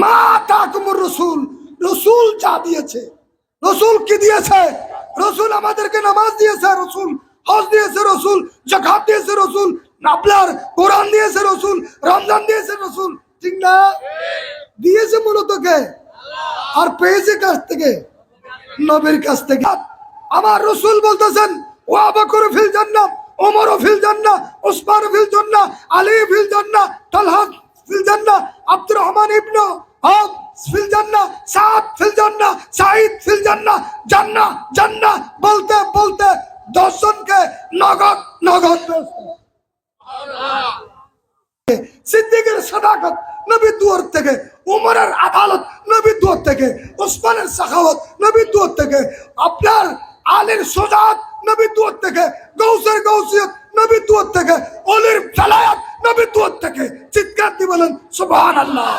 মা তাকুমুর রসুল। রসুল যা দিয়েছে। রসুল কি দিয়েছে? রসুল আমাদেরকে নামাজ দিয়েছে, রসুল হজ দিয়েছে, রসুল জাকাত দিয়েছে, রসুল আপনার কোরআন দিয়েছে, রসুল রমজান দিয়েছে, রসুল ঠিক না? দিয়েছে মূলত কে? আর পেয়েছে কাছ থেকে? নবীর কাছ থেকে। আমার রসুল বলতেছেন, ও আবাকর ফিল জান্নাত ওমর ফিল জান্নাত ওসমান ফিল জান্নাত আলী ফিল জান্নাত তালহা ফিল জান্নাত আব্দুর রহমান ইবনু আব ফিল সাদ ফিল জান্নাত সাইদ ফিল জান্নাত বলতে বলতে দশজনকে নগদ নগদ সিদ্দিকের সাদাকত নবী দুয়ার থেকে, উমরের আদালত নবী দুয়ার থেকে ওসমানের সাখাওয়াত নবী দুয়ার থেকে, আপনার আলীর সোজাত নবী দুয়ার থেকে, গৌসের গৌসিয়ত নবী থেকে অলির ফেলায়াত নবী থেকে চিৎকার বলেন আল্লাহ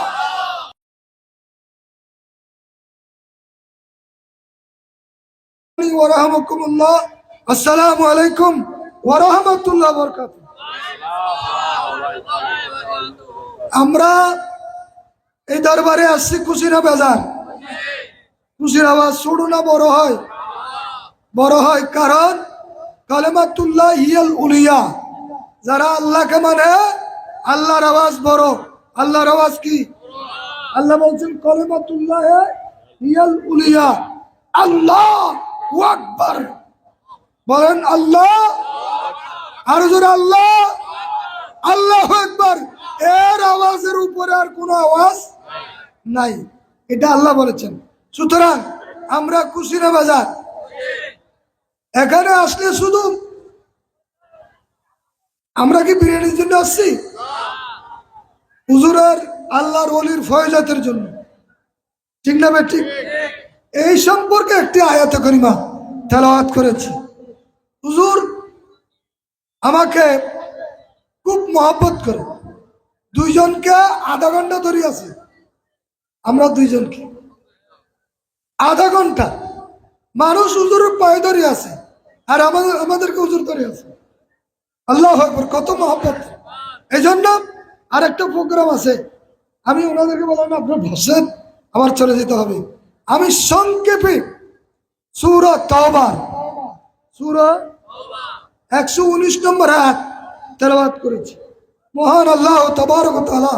আমরা এই দরবারে আসছি খুশিরা বাজার। খুশির আওয়াজ ছোট না বড় হয়? বড় হয় কারণ কালেমাতুল্লাহ হিয়াল উলিয়া যারা আল্লাহকে মানে আল্লাহর আওয়াজ বড়। আল্লাহর আওয়াজ কি? আল্লাহ বলছেন, কলেমাতুল্লাহ হিয়াল উলিয়া আল্লাহ আকবার। বলেন, আল্লাহ। আর জোরে, আল্লাহ। আল্লাহ একবার এর আওয়াজের উপরে আর কোনো আওয়াজ নাই। এটা আল্লাহ বলেছেন। সুতরাং আমরা কুশিরা বাজার। এখানে আসলে শুধু আমরা কি বিরিয়ানির জন্য আসছি? হুজুরের আল্লাহর অলির ফয়জাতের জন্য। ঠিক না ঠিক? এই সম্পর্কে একটি আয়াত করিমা তেলাওয়াত করেছি। হুজুর আমাকে খুব মহব্বত করে। দুইজনকে আধা ঘণ্টা ধরে আছে। আমরা দুইজনকে। আধা ঘণ্টা। মানুষ হুজুরের পায়ে ধরে আছে। আর আমাদের, আমাদেরকে হুজুর করে আছে। আল্লাহ আকবর, কত মহব্বত। এই জন্য আর একটা প্রোগ্রাম আছে। আমি ওনাদেরকে বললাম আপনার বসেন, আমার চলে যেতে হবে। আমি সংক্ষেপে সুরা তবা সুরা একশো উনিশ নম্বর আয়াত তেলাবাদ করেছি। মহান আল্লাহ তবারক তাআলা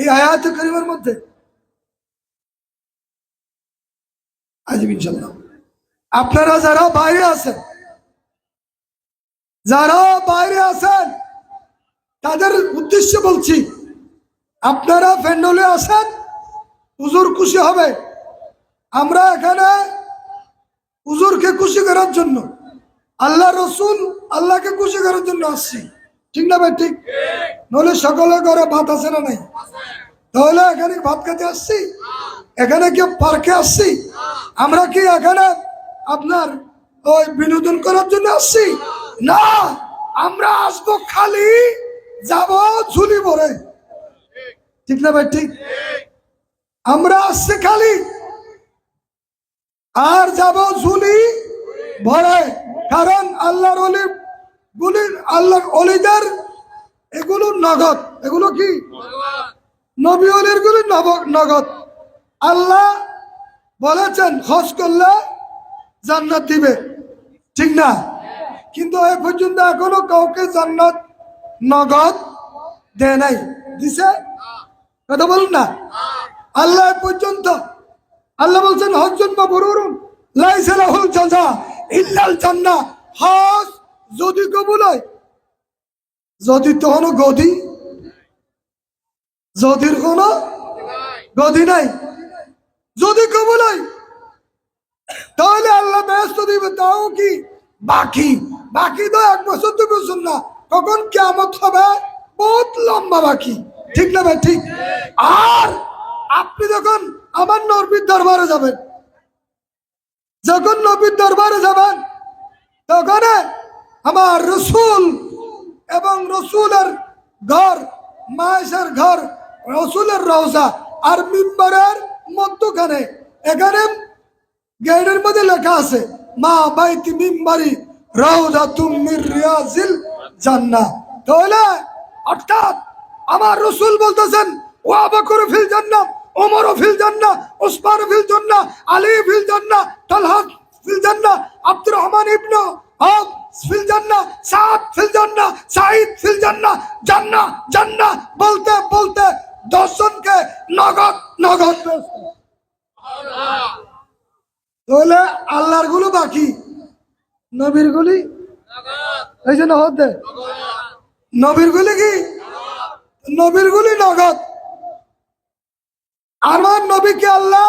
এই আয়াত করিমের মধ্যে ইনশাল্লাহ আপনারা যারা বাইরে আছেন যারা বাইরে আছেন, তাদের উদ্দেশ্যে বলছি, আপনারা প্যান্ডলে আসেন, হুজুর খুশি হবে। আমরা এখানে হুজুরকে খুশি করার জন্য, আল্লাহ রসুল আল্লাহকে খুশি করার জন্য আসছি। ঠিক না ভাই, ঠিক? নইলে সকলে ঘরে ভাত আছে না নাই? তাহলে এখানে ভাত খেতে আসছি? এখানে কি পার্কে আসছি? আমরা কি এখানে আপনার ওই বিনোদন করার জন্য আসছি? না, আমরা আসব খালি, যাব ঝুলি ভরে। ঠিক না ভাই, ঠিক? আমরা আসছি খালি, আর যাব ঝুলি ভরে। কারণ আল্লাহর অলি গুলি, আল্লাহর অলিদের, এগুলো নগদ। এগুলো কি? নবী অলির গুলি নগদ। আল্লাহ বলেছেন খোঁজ করলে জান্নাত দিবে। ঠিক না? কিন্তু এ পর্যন্ত এখনও কাউকে জান্নাত, নগদ দেয় নাই। দিছে? কথা বলুন না? আল্লাহ পর্যন্ত, আল্লাহ বলছেন হজ্জন বা বরুন লাইসা লাহুল জাযা, ইল্লাল জান্নাহ। হজ যদি কবুল হয়, যদি তো কোনো গদি যদির কোনো গদি নাই, যদি কবুল হয়, তাহলে আল্লাহ ব্যস্ত দিবে, তাও কি বাকি? বাকি তো এক বছর, দু বছর না। কখন কেমত হবে? বহুত লম্বা বাকি। ঠিক না ভাই? ঠিক। আর আপনি যখন আমার নবীর দরবারে যাবেন, যখন নবীর দরবারে যাবেন, তখন আমার রসুল এবং রসুলের ঘর মায়ের ঘর, রসুলের রওজা আর মিম্বারের মধ্যখানে। এখানে গেটের মধ্যে লেখা আছে, মা বাইতি মিম্বারি রিয়াজিল জান্নাহ তাহলে, অর্থাৎ আমার রসুল বলতেছেন, ও আবাকুর ফিল জান্নাত, ওমর ফিল জান্নাহ উসমান ফিল জান্নাহ আলী ফিল জান্নাহ তালহা ফিল জান্নাহ আব্দুর রহমান ইবনু ফিল জান্নাহ সাদ ফিল জান্নাহ সাঈদ ফিল জান্নাহ জান্নাহ জান্নাহ বলতে বলতে দশজনকে নগদ নগদ। তাহলে আল্লাহরগুলো বাকি নবীর গুলি? এই যে নহদ দে। নবীর গুলি কি? নবীর গুলি নগদ। আমার নবীকে আল্লাহ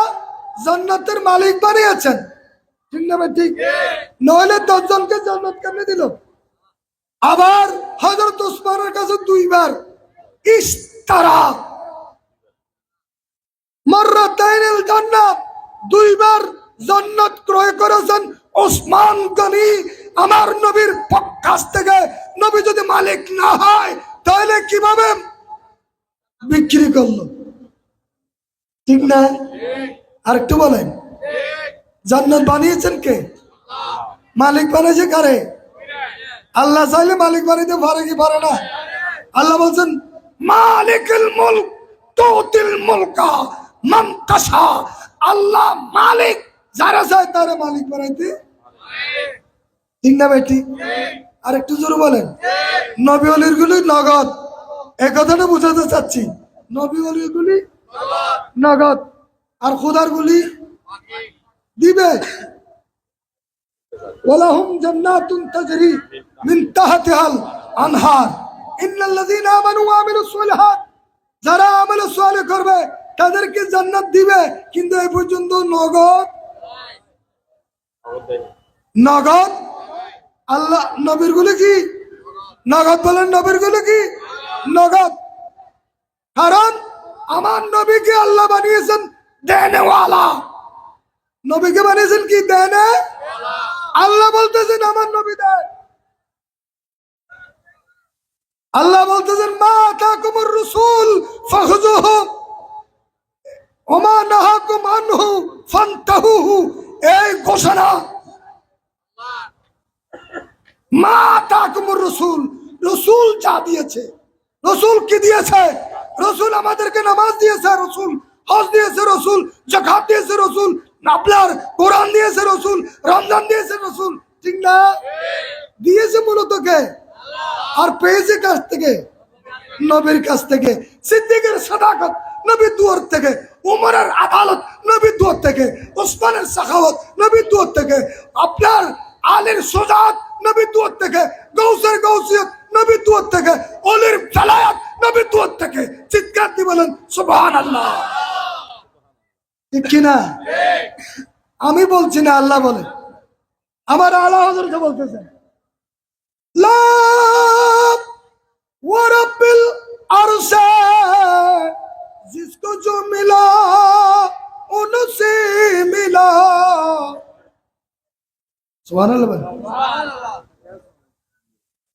জান্নাতের মালিক বানিয়েছেন। ঠিক না ঠিক? নইলে দশজনকে জান্নাত কেমনে দিল? আবার হজরত উসমানের কাছে দুইবার ইস্তারা মর্রাতাইনিল জান্নাত দুইবার জান্নাত ক্রয় করেছেন ওসমান গনি, আমার নবীর কাছ থেকে। নবী যদি মালিক না হয়, তাহলে কীভাবে বিক্রি করল? ঠিক না? আর একটু বলেন। জান্নাত বানিয়েছেন কে? মালিক বানিয়েছে কারে? আল্লাহ চাইলে মালিক বানাইতে পারে কি পারে না? আল্লাহ বলছেন, মালিকুল মুলক, তুতিল মুলকা, মান আল্লাহ মালিক যারা চায় তারা মালিক বানাইতে ঠিক না আর একটু জোরে বলেন। নবী অলির গুলি নগদ। এ কথাটা চাচ্ছি। নবী অলির গুলি নগদ। আর খোদার গুলি দিবে। ওলাহুম জান্নাতুন তাজরি মিন তাহতিহাল আনহার। ইন্নাল্লাযীনা আমানু ওয়া আমিলুস সালিহাত। যারা আমল সালেহ করবে, তাদেরকে জান্নাত দিবে। কিন্তু এই পর্যন্ত নগদ নগদ? আল্লাহ নবীর গুলি কি? নগদ বলেন নবীর গুলি কি? নগদ। কারণ আমার নবীকে আল্লাহ বানিয়েছেন দেনেওয়ালা। নবীকে বানিয়েছেন কি? দেনে? আল্লাহ বলতেছেন, আমার নবী আল্লাহ বলতেছেন, মা রসুল ওমা এই ঘোষণা। মা তাকুমুর রসুল রসুল যা দিয়েছে। রসুল কি দিয়েছে? রসুল আমাদেরকে নামাজ দিয়েছে, রসুল হজ দিয়েছে, রসুল জাকাত দিয়েছে, রসুল আপনার কোরআন দিয়েছে, রসুল রমজান দিয়েছে, রসুল ঠিক না? দিয়েছে মূলত কে? আর পেয়েছে কাছ থেকে? নবীর কাছ থেকে। সিদ্দিকের সাদাকত নবীর দুয়ার থেকে, উমরের আদালত নবীর দুয়ার থেকে সাখাওয়াত দুয়ার থেকে, আপনার আলীর সোজাত নবীর দুয়ার থেকে গৌসের গৌসিয়ত দুয়ার থেকে, অলির জালায়াত দুয়ার থেকে। চিৎকার দিয়ে সুবহান আল্লাহ ঠিক কিনা আমি বলছি না, আল্লাহ বলে। আমার আল্লাহ হজরত বলতেছে লা ওয়ারাবিল আরশা সুবহান আল্লাহ বলেন।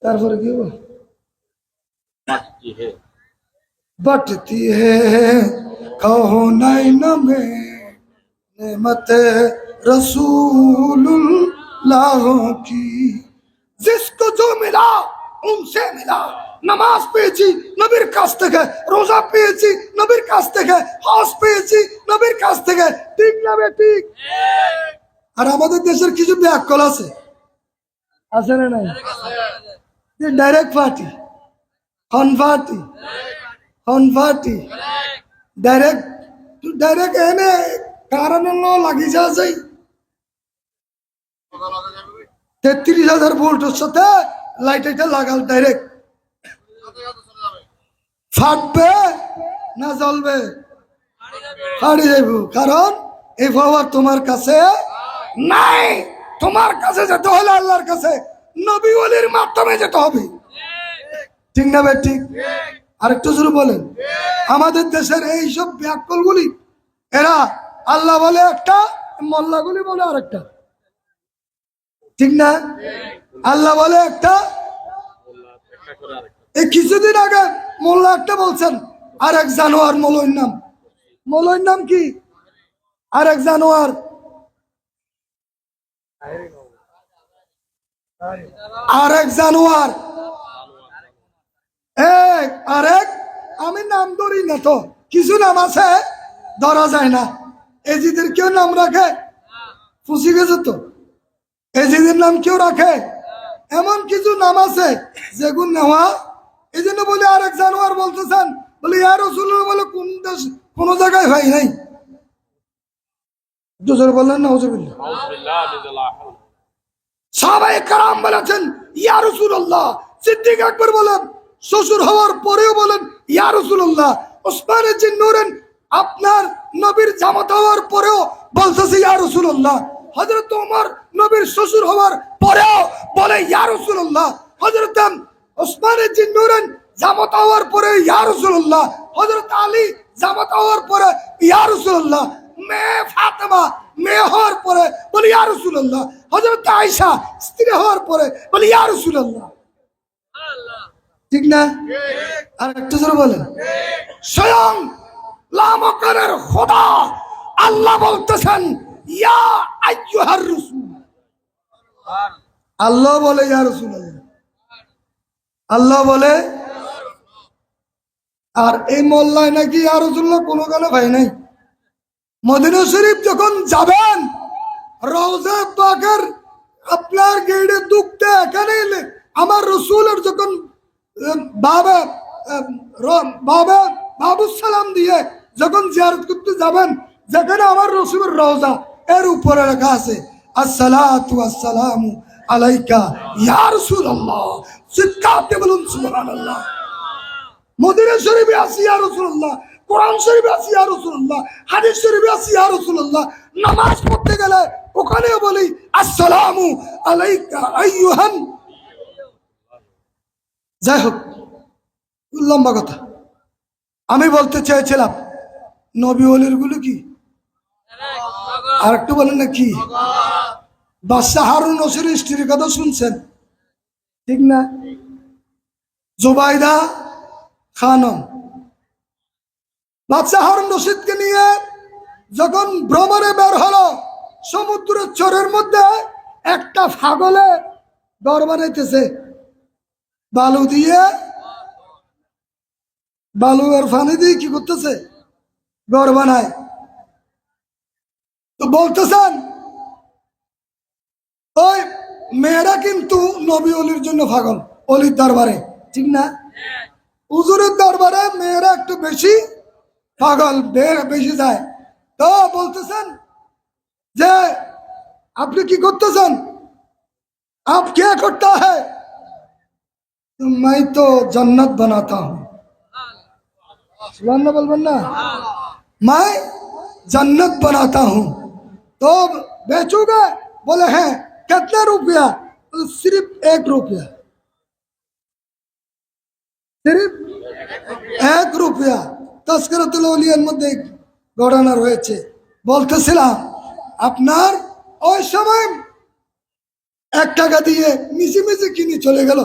তারপরে কি বল बांटती है बटती है कहो नैन में नेमत रसूलुल्लाह की जिसको जो मिला उनसे मिला নামাজ পেয়েছি নবীর কাছ থেকে রোজা পেয়েছি নবীর কাছ থেকে হজ পেয়েছি নবীর কাছ থেকে ঠিক না বে ঠিক আর আমাদের দেশের কিছু ব্যাকল আছে। আছে না নাই? Direct party convert convert direct direct এনে কারণ লাগি যা যাই তেত্রিশ হাজার ভোল্টের সাথে লাইট এটা লাগাল ডাইরেক্ট ফাটবে না জ্বলবে? ফাড়ি যাইব। কারণ এই পাওয়ার তোমার কাছে। নাই! তোমার কাছে যেতে হলে আল্লাহর কাছে নবী ওলির মাধ্যমে যেতে হবে। ঠিক না ভাই, ঠিক? আরেকটু শুরু বলেন। আমাদের দেশের এইসব ব্যাকলগুলি এরা আল্লাহ বলে একটা, মোল্লাগুলি বলে আরেকটা। ঠিক না? আল্লাহ বলে একটা। এই কিছুদিন আগে মোল্লা একটা বলছেন আর এক জানোয়ার মলইর নাম। মলইর নাম কি? আর এক জানোয়ার আর এক জানোয়ার। এক আরেক? আমি নাম ধরি না তো। কিছু নাম আছে? ধরা যায় না। এজিদের কেউ নাম রাখে? ফুসি গেছে তো। এজিদের নাম কেউ রাখে? এমন কিছু নাম আছে যেগুন নেওয়া? এই জন্য বলে আরেক জানোয়ার বলতেছেন। বলে রসুল বলে কোন দেশ কোন জায়গায় হয় নাই। দুজোর বললেন না কারাম বলেছেন সিদ্দিক আকবর বলেন শ্বশুর হওয়ার পরেও বলেন ইয়া নুরেন আপনার নবীর জামাত হওয়ার পরেও বলতেছে ইয়া হজরত ওমর নবীর শ্বশুর হওয়ার পরেও বলে ইয়া হজরত ওসমানের নুরেন জামাত হওয়ার পরে ইয়ারসুল্লাহ হজরত আলী জামাত হওয়ার পরে ইয়ারসুল্লাহ মেয়ে ফাতেমা মেয়ে হওয়ার পরে বলি ইয়া রসুল্লাহ হজরত আয়সা স্ত্রী হওয়ার পরে বলি ইয়া রসুল্লাহ ঠিক না? আর একটু জোরে বলেন। স্বয়ং খোদা আল্লাহ বলতেছেন ইয়া আইয়ুহার রসুল। আল্লাহ বলে ইয়া রসুল্লাহ আল্লাহ বলে আর এই মোল্লায় নাকি ইয়া রসুল্লাহ কোনো কালে ভাই নাই? মদিনা শরীফ যখন যাবেন, রওজা পাকের আপনার গেড়ে দুঃখতে এখানে আমার রসুলের যখন বাবা বাবা বাবু সালাম দিয়ে যখন জিয়ারত করতে যাবেন, যেখানে আমার রসুলের রওজা, এর উপরে লেখা আছে, আসসালাতু আসসালামু আলাইকা ইয়া রাসূলুল্লাহ। চিৎকারতে বলুন, সুবহানাল্লাহ। মদিনা শরীফে আছি ইয়া রাসূলুল্লাহ। কোরআন শরীফে আছি, ইয়া রাসূলুল্লাহ। হাদিস শরীফে আছি, ইয়া রাসূলুল্লাহ। নামাজ পড়তে গেলে ওখানে বলি, আসসালামু আলাইকা আইয়ুহান যাই হোক, লম্বা কথা। আমি বলতে চেয়েছিলাম, নবী অলিরগুলো কি? আর একটু বলেন না কি? বাদশাহ হারুন রশির স্ত্রীর কথা শুনছেন? ঠিক না? জুবাইদা খানম। বাদশাহ হারুন রশিদকে নিয়ে যখন ভ্রমণে বের হলো, সমুদ্রের চরের মধ্যে একটা ফাগলে ঘর বানাইতেছে। বালু দিয়ে, বালু আর ফানি দিয়ে কি করতেছে? ঘর বানায়। তো বলতেছেন, ওই মেয়েরা কিন্তু নবী অলির জন্য ফাগল, অলির দরবারে। ঠিক না? উজুরের দরবারে মেয়েরা একটু বেশি পাগল বে- বেশি যায় তো বলতেছেন যে আপনি কি করতেছেন आप क्या करता है तो मैं तो जन्नत बनाता हूँ सुबहान अल्लाह बोलबन ना मैं जन्नत बनाता हूँ तो बेचूगा बोले हैं कितना रुपया बोले, सिर्फ एक रुपया সিরিফ এক রুপিয়া তস্করতুল অলিয়ার মধ্যে ঘটনা রয়েছে বলতেছিলাম, আপনার ওই সময় এক টাকা দিয়ে মিশে মিশে কিনে চলে গেল।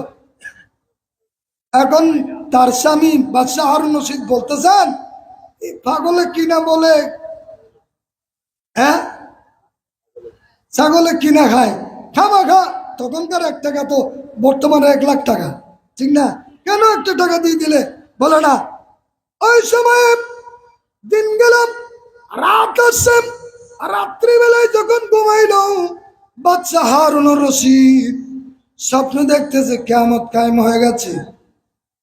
এখন তার স্বামী বাদশাহ হারুন রশিদ বলতেছেন পাগলে কিনা বলে হ্যাঁ? ছাগলে কিনা খায়। খামা খা, তখনকার এক টাকা তো বর্তমানে এক লাখ টাকা। ঠিক না? কেন একটা টাকা দিয়ে দিলে? বলে না ওই সময় দিন গেলাম, রাত আসছে, রাত্রিবেলায় যখন ঘুমাইল বাচ্চা হারুন রশিদ স্বপ্ন দেখতেছে কেমত কায়েম হয়ে গেছে।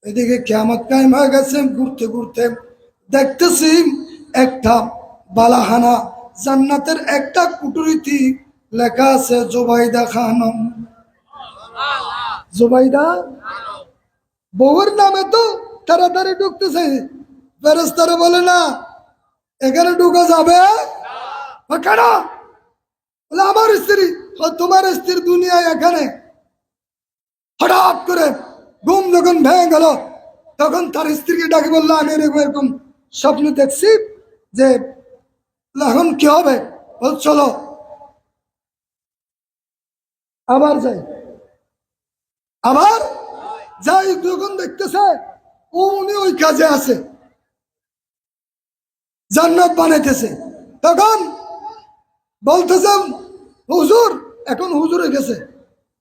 এদিকে কেমত কায়েম হয়ে গেছে, ঘুরতে ঘুরতে দেখতেছি একটা বালাহানা জান্নাতের একটা কুটুরিতি লেখা আছে, জোবাইদা খানম। জোবাইদা? বউয়ের নামে তো তাড়াতাড়ি ঢুকতেছে। ফেরেস্তারা বলে না, এখানে ঢুকা যাবে? কেন? বলে, আমার স্ত্রী তোমার স্ত্রীর দুনিয়ায় এখানে। হঠাৎ করে ঘুম যখন ভেঙে গেল, তখন তার স্ত্রীকে ডাকে বলল, আমি এরকম স্বপ্ন দেখছি যে এখন কি হবে? বল, চলো, আবার যাই। আবার যাই, যখন দেখতেছে, উনি ওই কাজে আছে। জান্নাত বানাইতেছে। তখন বলতেছেন, হুজুর, এখন হুজুর হয়ে গেছে।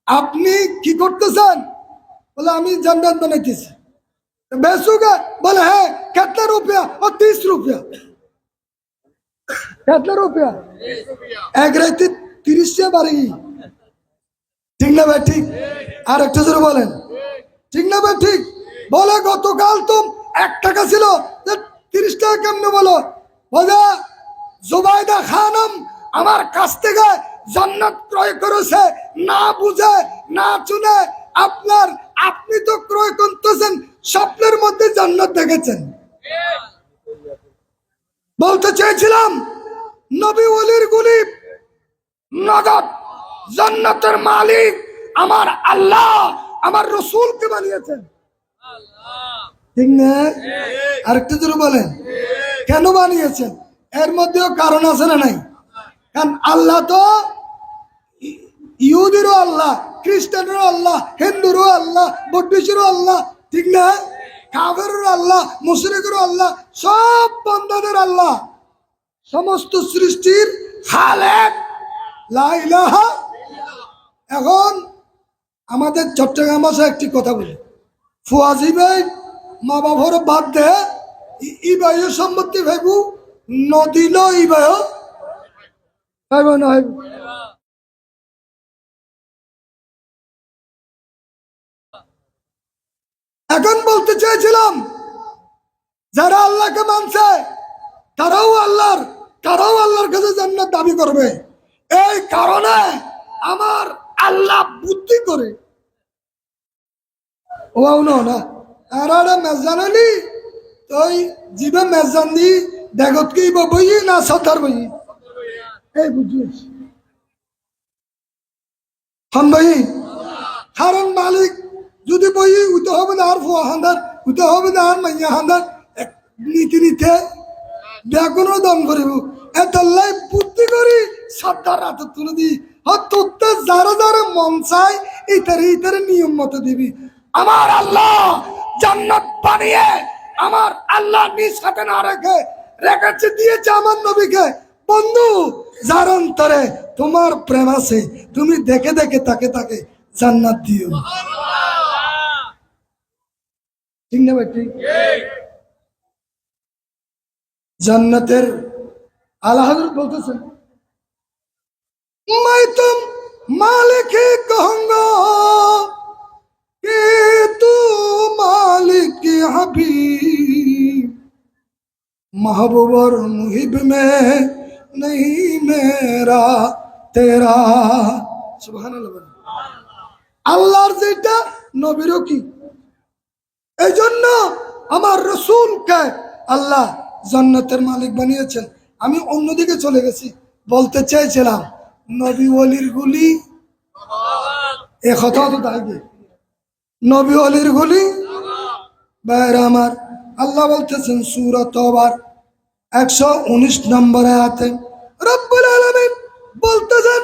আপনি কি করতেছেন? বলে, আমি জান্নাত বানাইতেছি। বলে হ্যাঁ কেতলা রুপিয়া ও তিরিশ রুপিয়া। কেতলা রুপিয়া? এক রাইতে তিরিশ বাড়ি। ঠিক না ভাই, ঠিক? আর একটা জোরে বলেন। ঠিক না ভাই, ঠিক? বলে, গতকাল তো এক টাকা ছিল তিরিশ টাকা কেমনে বলো? বোঝা জুবাইদা খানম আমার কাছ থেকে জান্নাত ক্রয় করেছে। না বুঝে, না চুনে আপনার, আপনি তো ক্রয় করতেছেন, স্বপ্নের মধ্যে জান্নাত দেখেছেন। বলতে চেয়েছিলাম, নবী ওলির গুলি, নগদ, জান্নাতের মালিক আমার আল্লাহ, আমার রসুলকে বানিয়েছেন। ঠিক না? আরেকটা বলেন। কেন বানিয়েছেন? এর মধ্যেও কারণ আছে না নাই? কারণ আল্লাহ তো ইহুদিরও আল্লাহ, খ্রিস্টানেরও আল্লাহ, হিন্দুরও আল্লাহ বৌদ্ধেরও আল্লাহ, ঠিক না? কাবেরও আল্লাহ, মুশরিকেরও আল্লাহ, সব বন্ধাদের আল্লাহ। সমস্ত সৃষ্টির এখন আমাদের চট্টগ্রাম ভাষায় একটি কথা বলি। ফুয়াজি ভাই মা বাবার বাদ দে। ই- ই ভাইও সম্মতি ভাইবু নদিল ই ভাইও ভাইব না, ভাইব। এখন বলতে চেয়েছিলাম, যারা আল্লাহকে মানছে, তারাও আল্লাহর তারাও আল্লাহর কাছে জান্নাত দাবি করবে। এই কারণে আমার আল্লাহ বুদ্ধি করে। ও না আর মেজান তুই জিবে মেজান দি দেখত কি বই না সতার বই এই বই কারণ মালিক, যদি বই উঠতে হবে না আর ফুয়া হান্দার উঠতে হবে না আর মাইয়া হান্দার নীতি নিতে বেগুনও দম করিব এতাল্লাই বুদ্ধি করি সাদ্দার রাতে তুলে দি তোরতে যারা যারা মন চায় ইতারে ইতারে নিয়ম মতো দিবি। আমার আল্লাহ জান্নাত বানিয়ে আমার আল্লাহ নিজ হাতে না রেখে, রেখেছে, দিয়েছে আমার নবীকে। বন্ধু যার অন্তরে তোমার প্রেম আছে। তুমি দেখে দেখে তাকে তাকে জান্নাত দিও। ঠিক না ভাই, ঠিক? জান্নাতের আলাহাদুর বলতেছেন, মাইতম মালিক কহঙ্গ কে তু মালিক হাবিব। महबूब और मुहिब में नहीं मेरा तेरा সুবহান আল্লাহর যেটা নবীরও কি এই জন্য আমার রসুলকে আল্লাহ জান্নাতের মালিক বানিয়েছেন আমি অন্যদিকে চলে গেছি বলতে চেয়েছিলাম নবী অলির গুলি এ কথা তো তাই দিয়ে নবী অলির গুলি বাইর আমার আল্লাহ বলতেছেন সুরত আবার একশো উনিশ নম্বরে আতে রব্বুল আলামিন বলতেছেন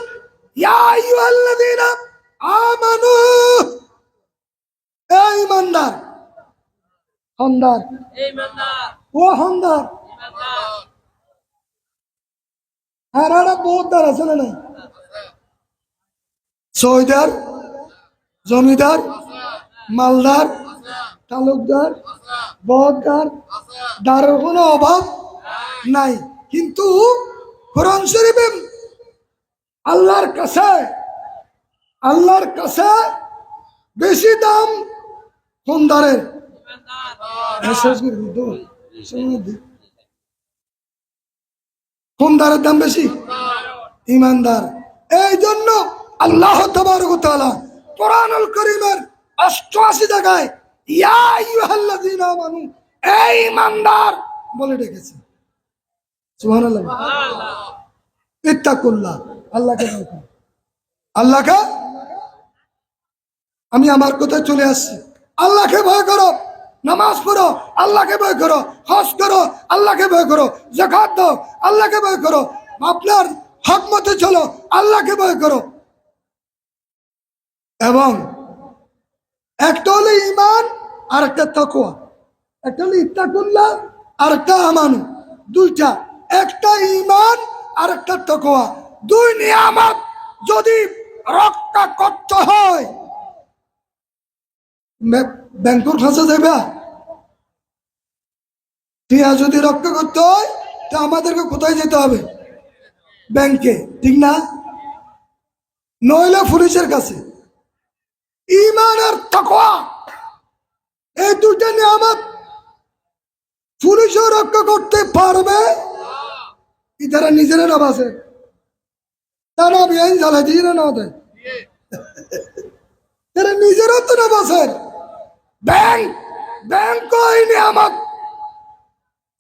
ইয়া আইয়ুহাল্লাযীনা আমানু এই ইমানদার হন্দার ও হন্দার আর আর বহুত দ্বার আছে না নাই? সৌদার জমিদার মালদার তালুকদার বহদার দারের কোনো অভাব নাই। কিন্তু কোরআন শরীফে আল্লাহর কাছে আল্লাহর কাছে বেশি দাম কোনদারের শেষ করে দিই, দো, শুনে দাম বেশি? ইমানদার। এই জন্য আল্লাহ তাআলা কোরআনুল করিমের অষ্টআশি জায়গায় এই ইমানদার বলে ডেকেছে। সুবহানাল্লাহ ইত্তাকুল্লাহ আল্লাহকে আল্লাহকে? আমি আমার কোথায় চলে আসছি। আল্লাহকে ভয় করো নামাজ পড়ো আল্লাহকে ভয় করো হজ করো আল্লাহকে ভয় করো জাকাত দাও আল্লাহকে ভয় করো আপনার হক মতে চলো আল্লাহকে ভয় করো। এবং একটা হলো ইমান আর একটা তকোয়া একটা হলো ইত্তাকুল্লাহ আর একটা আমানু দুইটা, একটা ইমান আর একটা তকোয়া দুই নিয়ামত যদি রক্ষা করতে হয় ব্যাংকুর ফাঁসে দেবে? টিয়া যদি রক্ষা করতে হয়, তা আমাদেরকে কোথায় যেতে হবে? ব্যাংকে, ঠিক না? নইলে পুলিশের কাছে। ইমান আর তাকওয়া। এই দুইটা নিয়ামত পুলিশও রক্ষা করতে পারবে। ইতারা নিজেরা না বাসে তারা বিআইন জ্বালাই দিয়ে না না তারা নিজেরও তো না বাসের ব্যাংক ব্যাংক এই নিয়ামত?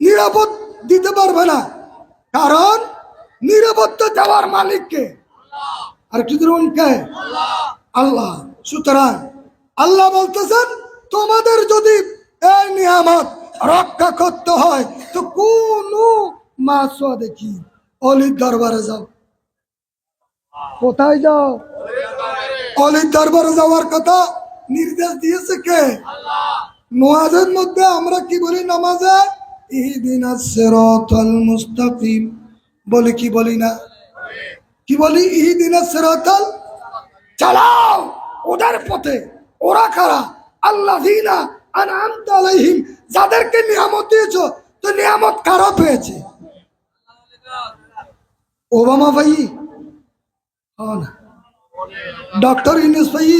নিরাপদ দিতে পারবে না। কারণ নিরাপত্তা দেওয়ার মালিককে। আর কি ধরুন কে? আল্লাহ। সুতরাং আল্লাহ বলতেছেন, তোমাদের যদি এই নিয়ামত রক্ষা করতে হয়, তো কোন মাছ দেখি। অলির দরবারে যাও। কোথায় যাও? অলির দরবারে যাওয়ার কথা নির্দেশ দিয়েছে কে? নোয়াজের মধ্যে আমরা কি বলি নামাজে? ইহদিনা সিরাতাল মুস্তাকিম। বলি কি বলি না? কি বলি? ইহদিনা সিরাতাল চালাও! ওদের পথে ওরা খারা আল্লাহ আর যাদেরকে নিয়ামত দিয়েছ, তো নিয়ামত কারা পেয়েছে? ওবামা ভাই। না। ডক্টর ইনুস ভাই।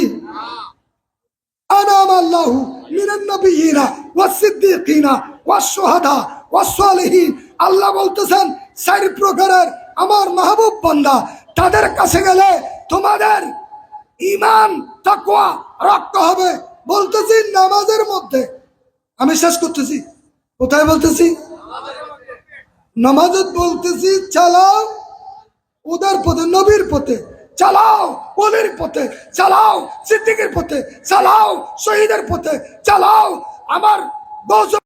আনাম আল্লাহ মিনান নবীনা ওয়া সিদ্দিকিনা ওয়া শুহাদা ওয়া সালিহিন। আল্লাহ বলতেছেন, চার প্রকারের আমার মাহবুব বান্দা, তাদের কাছে গেলে তোমাদের ইমান তাকওয়া রক্ষা হবে। বলতেছি নামাজের মধ্যে। আমি শেষ করতেছি। কোথায় বলতেছি? নামাজত বলতেছি, চালাও ওদের পথে, নবীর পথে। চালাও ওলির পথে। চালাও সিদ্দিকের পথে। চালাও শহীদের পথে। চালাও আমার